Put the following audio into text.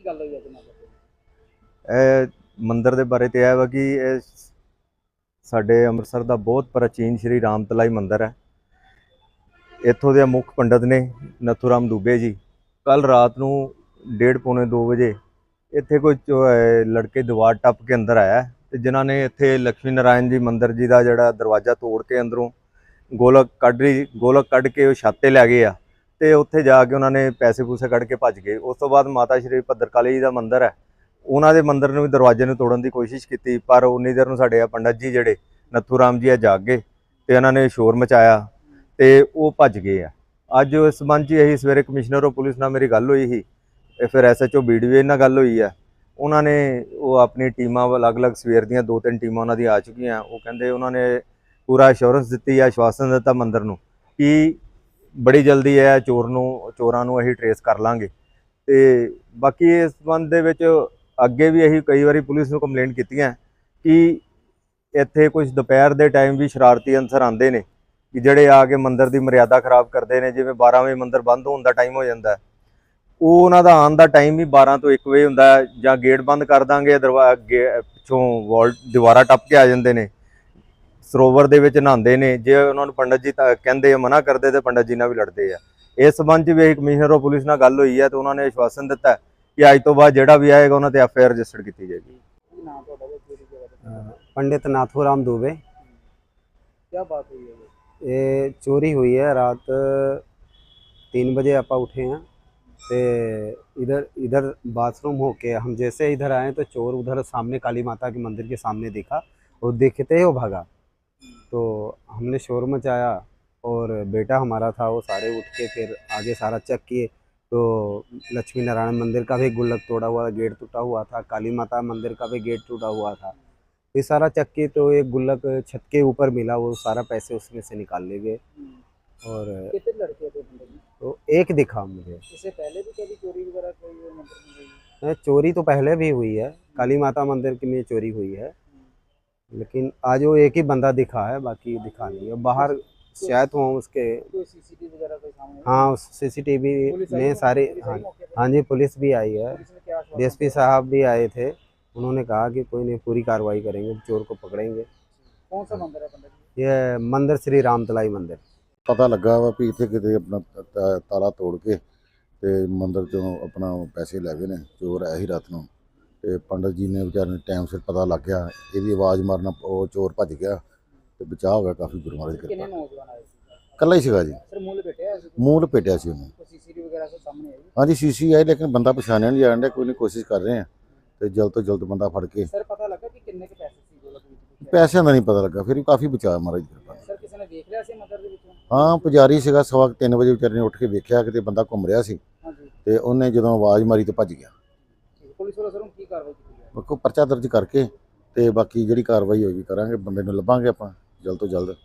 ਕੀ ਗੱਲ ਹੋਈ ਅੱਜ ਮੰਦਰ ਦੇ ਇਹ ਮੰਦਿਰ ਦੇ ਬਾਰੇ ਤੇ ਇਹ ਵਾ ਕਿ ਇਹ ਸਾਡੇ ਅੰਮ੍ਰਿਤਸਰ ਦਾ ਬਹੁਤ ਪ੍ਰਾਚੀਨ ਸ਼੍ਰੀ ਰਾਮ ਤਲਾਈ ਮੰਦਿਰ ਹੈ। ਇੱਥੋਂ ਦੇ ਮੁੱਖ ਪੰਡਤ ਨੇ ਨਥੂਰਾਮ ਦੁਬੇ ਜੀ। ਕੱਲ ਰਾਤ ਨੂੰ 1:30 ਪੌਣੇ 2 ਵਜੇ ਇੱਥੇ ਕੋਈ ਚੋ- ਲੜਕੇ ਦੀਵਾਰ ਟੱਪ ਕੇ ਅੰਦਰ ਆਇਆ ਤੇ ਜਿਨ੍ਹਾਂ ਨੇ ਇੱਥੇ ਲక్ష్ਮੀ ਨਾਰਾਇਣ ਜੀ ਮੰਦਿਰ ਜੀ ਦਾ ਜਿਹੜਾ ਦਰਵਾਜ਼ਾ ਤੋੜ ਕੇ ਅੰਦਰੋਂ ਗੋਲਕ ਕੱਢ ਰਹੀ ਗੋਲਕ ਕੱਢ ਕੇ ਉਹ ਛਾਤੇ ਲੈ ਗਏ ਆ। ਤੇ ਉੱਥੇ ਜਾ ਕੇ ਉਹਨਾਂ ਨੇ ਪੈਸੇ ਪੂਸੇ ਕੱਢ ਕੇ ਭੱਜ ਗਏ। ਉਸ ਤੋਂ ਬਾਅਦ ਮਾਤਾ ਸ਼੍ਰੀ ਭੱਦਰਕਾਲੀ ਜੀ ਦਾ ਮੰਦਿਰ ਹੈ। ਉਹਨਾਂ ਦੇ ਮੰਦਿਰ ਨੂੰ ਵੀ ਦਰਵਾਜ਼ੇ ਨੂੰ ਤੋੜਨ ਦੀ ਕੋਸ਼ਿਸ਼ ਕੀਤੀ, ਪਰ ਉਨੀ ਦੇਰ ਨੂੰ ਸਾਡੇ ਆ ਪੰਡਤ ਜੀ ਜਿਹੜੇ ਨੱਥੂ ਰਾਮ ਜੀ ਆ ਜਾਗ ਗਏ ਤੇ ਉਹਨਾਂ ਨੇ ਸ਼ੋਰ ਮਚਾਇਆ ਤੇ ਉਹ ਭੱਜ ਗਏ ਆ। ਅੱਜ ਇਸ ਸੰਬੰਧ 'ਚ ਇਹੀ ਸਵੇਰੇ ਕਮਿਸ਼ਨਰ ਆਫ ਪੁਲਿਸ ਨਾਲ ਮੇਰੀ ਗੱਲ ਹੋਈ ਸੀ ਤੇ ਫਿਰ ਐਸਐਚਓ ਬੀਡੀਏ ਨਾਲ ਗੱਲ ਹੋਈ ਆ। ਉਹਨਾਂ ਨੇ ਉਹ ਆਪਣੀ ਟੀਮਾਂ ਅਲੱਗ-ਅਲੱਗ ਸਵੇਰ ਦੀਆਂ ਦੋ ਤਿੰਨ ਟੀਮਾਂ ਉਹਨਾਂ ਦੀਆਂ ਆ ਚੁੱਕੀਆਂ। ਉਹ ਕਹਿੰਦੇ ਉਹਨਾਂ ਨੇ ਪੂਰਾ ਅਸ਼ੋਰੈਂਸ ਦਿੱਤੀ ਆ ਆਸ਼ਵਾਸਨ ਦਿੱਤਾ ਮੰਦਰ ਨੂੰ ਕਿ ਬੜੀ ਜਲਦੀ ਹੈ ਚੋਰ ਨੂੰ, ਚੋਰਾਂ ਨੂੰ ਅਸੀਂ ਟਰੇਸ ਕਰ ਲਾਂਗੇ। ਤੇ ਬਾਕੀ ਇਸ ਸੰਬੰਧ ਦੇ ਵਿੱਚ ਅੱਗੇ ਵੀ ਅਸੀਂ ਕਈ ਵਾਰੀ ਪੁਲਿਸ ਨੂੰ ਕੰਪਲੇਂਟ ਕੀਤੀਆਂ ਕਿ ਇੱਥੇ ਕੁਝ ਦੁਪਹਿਰ ਦੇ ਟਾਈਮ ਵੀ ਸ਼ਰਾਰਤੀ ਅਨਸਰ ਆਉਂਦੇ ਨੇ, ਕਿ ਜਿਹੜੇ ਆ ਕੇ ਮੰਦਰ ਦੀ ਮਰਿਆਦਾ ਖਰਾਬ ਕਰਦੇ ਨੇ, ਜਿਵੇਂ 12 ਵਜੇ ਮੰਦਰ ਬੰਦ ਹੋਣ ਦਾ ਟਾਈਮ ਹੋ ਜਾਂਦਾ। ਉਹ ਉਹਨਾਂ ਦਾ ਆਉਣ ਦਾ ਟਾਈਮ ਵੀ 12 ਤੋਂ 1 ਵਜੇ ਹੁੰਦਾ ਜਾਂ ਗੇਟ ਬੰਦ ਕਰ ਦਾਂਗੇ, ਦਰਵਾ ਗੇ- ਪਿੱਛੋਂ ਵਾਲ, ਦੀਵਾਰਾ ਟੱਪ ਕੇ ਆ ਜਾਂਦੇ ਨੇ। ਸਰੋਵਰ ਦੇ ਵਿੱਚ ਨਹਾਉਂਦੇ ਨੇ ਜੇ ਉਹਨਾਂ ਨੂੰ ਪੰਡਤ ਜੀ ਤਾਂ ਕਹਿੰਦੇ ਆ ਮਨਾ ਕਰਦੇ ਤੇ ਪੰਡਤ ਜੀ ਨਾਲ ਵੀ ਲੜਦੇ ਆ ਇਸ ਸੰਬੰਧ 'ਚ ਵੀ ਇੱਕ ਕਮਿਸ਼ਨਰ ਆਫ ਪੁਲਿਸ ਨਾਲ ਗੱਲ ਹੋਈ ਹੈ ਤੇ ਉਹਨਾਂ ਨੇ ਆਸ਼ਵਾਸਨ ਦਿੱਤਾ ਕਿ ਅੱਜ ਤੋਂ ਬਾਅਦ ਜਿਹੜਾ ਵੀ ਆਏਗਾ ਉਹਨਾਂ ਤੇ ਐਫ ਆਈ ਆਰ ਰਜਿਸਟਰ ਕੀਤੀ ਜਾਏਗੀ ਕੀ ਨਾਮ ਤੁਹਾਡਾ ਤੇ ਕਿਹੜੀ ਜਗ੍ਹਾ ਤੇ पंडित नाथूराम दुबे ਕੀ ਬਾਤ ਹੋਈ ਹੈ ਜੀ? ये चोरी हुई है रात तीन बजे आपा उठे हैं ते इधर इधर बाथरूम होके हम जैसे इधर आए तो चोर उधर सामने काली माता के मंदिर के सामने दिखा और देखते ही वो भागा तो हमने शोर मचाया और बेटा हमारा था वो सारे उठ के फिर आगे सारा चेक किए। तो लक्ष्मी नारायण मंदिर का भी गुल्लक तोड़ा हुआ गेट टूटा हुआ था काली माता मंदिर का भी गेट टूटा हुआ था। ये सारा चेक किए तो एक गुल्लक छत के ऊपर मिला वो सारा पैसे उसमें से निकाल ले गए। और कितने लड़के थे तो एक दिखा मुझे। इससे पहले भी कभी चोरी वगैरह कोई मंदिर में? चोरी तो पहले भी हुई है। काली माता मंदिर की में चोरी हुई है। लेकिन आज वो एक ही बंदा दिखा है बाकी दिखा नहीं है बाहर शायद हो उसके कोई सीसीटीवी वगैरह कोई सामने आई? हाँ सीसीटीवी पुलिस आई में मौके- सारे पुलिस हाँ आई मौके पे? हाँ जी पुलिस भी आई है पुलिस ने क्या आश्वासन डीएसपी दिया? साहब भी आए थे उन्होंने कहा कि कोई नहीं पूरी कार्रवाई करेंगे चोर को पकड़ेंगे कौन सा मंदिर है पंडित जी ये मंदिर श्री राम तलाई मंदिर ਪਤਾ ਲੱਗਾ ਵਾ ਵੀ ਇੱਥੇ ਕਿਤੇ ਆਪਣਾ ਤ- ਤ- ਤਾਲਾ ਤੋੜ ਕੇ ਤੇ ਮੰਦਿਰ ਚੋਂ ਆਪਣਾ ਪੈਸੇ ਲੈ ਗਏ ਨੇ ਚੋਰ ਆਇਆ ਸੀ ਰਾਤ ਨੂੰ ਤੇ ਪੰਡਤ ਜੀ ਨੇ ਵਿਚਾਰੇ ਨੂੰ ਟਾਈਮ ਸਿਰ ਪਤਾ ਲੱਗ ਗਿਆ ਇਹਦੀ ਆਵਾਜ਼ ਮਾਰਨ ਉਹ ਚੋਰ ਭੱਜ ਗਿਆ ਤੇ ਬਚਾਅ ਹੋ ਗਿਆ ਕਾਫੀ ਗੁਰੂ ਮਹਾਰਾਜ ਦੀ ਕਿਰਪਾ। ਨੌਜਵਾਨ ਆਏ ਸੀ? ਕੱਲਾ ਹੀ ਸੀਗਾ ਜੀ। ਸਰ ਮੂਲ ਬੈਠਿਆ ਸੀ ਮੂੰਹ ਲਪੇਟਿਆ ਸੀ ਉਹਨੂੰ। ਕੋਈ ਸੀਸੀਟੀਵੀ ਵਗੈਰਾ ਸਭ ਸਾਹਮਣੇ ਆਈ? ਹਾਂਜੀ ਸੀਸੀ ਆਈ ਲੇਕਿਨ ਬੰਦਾ ਪਛਾਣਿਆ ਨਹੀਂ ਜਾਣ ਡਿਆ ਕੋਈ ਨਹੀਂ ਕੋਸ਼ਿਸ਼ ਕਰ ਰਹੇ ਆ ਤੇ ਜਲਦ ਤੋਂ ਜਲਦ ਬੰਦਾ ਫੜ ਕੇ। ਸਰ ਪਤਾ ਲੱਗਾ ਕਿ ਕਿੰਨੇ ਕੁ ਪੈਸੇ ਸੀ ਗੋਲਕ ਵਿੱਚ ਪੈਸਿਆਂ ਦਾ ਨਹੀਂ ਪਤਾ ਲੱਗਾ ਫਿਰ ਵੀ ਕਾਫੀ ਬਚਾ ਮਹਾਰਾਜ ਦੀ ਸਰ ਕਿਸੇ ਨੇ ਵੇਖ ਲਿਆ ਸੀ ਮਦਰ ਦੇ ਵਿੱਚੋਂ? ਹਾਂ ਪੁਜਾਰੀ ਸੀਗਾ ਸਵਾ 3 ਵਜੇ ਵਿਚਾਰੇ ਨੇ ਉੱਠ ਕੇ ਵੇਖਿਆ ਕਿਤੇ ਬੰਦਾ ਘੁੰਮ ਰਿਹਾ ਸੀ ਹਾਂਜੀ। ਤੇ ਉਹਨੇ ਜਦੋਂ ਆਵਾਜ਼ ਮਾਰੀ ਤੇ ਭੱਜ ਗਿਆ। ਪੁਲਿਸ ਵਾਲਾ ਸਰ ਹੁਣ ਕੀ ਕਾਰਵਾਈ ਕੀਤੀ ਹੈ ਕੋ ਪਰਚਾ ਦਰਜ ਕਰਕੇ ਤੇ ਬਾਕੀ ਜਿਹੜੀ ਕਾਰਵਾਈ ਹੋਏਗੀ ਕਰਾਂਗੇ, ਬੰਦੇ ਨੂੰ ਲੱਭਾਂਗੇ ਆਪਾਂ, ਜਲਦ ਤੋਂ ਜਲਦ।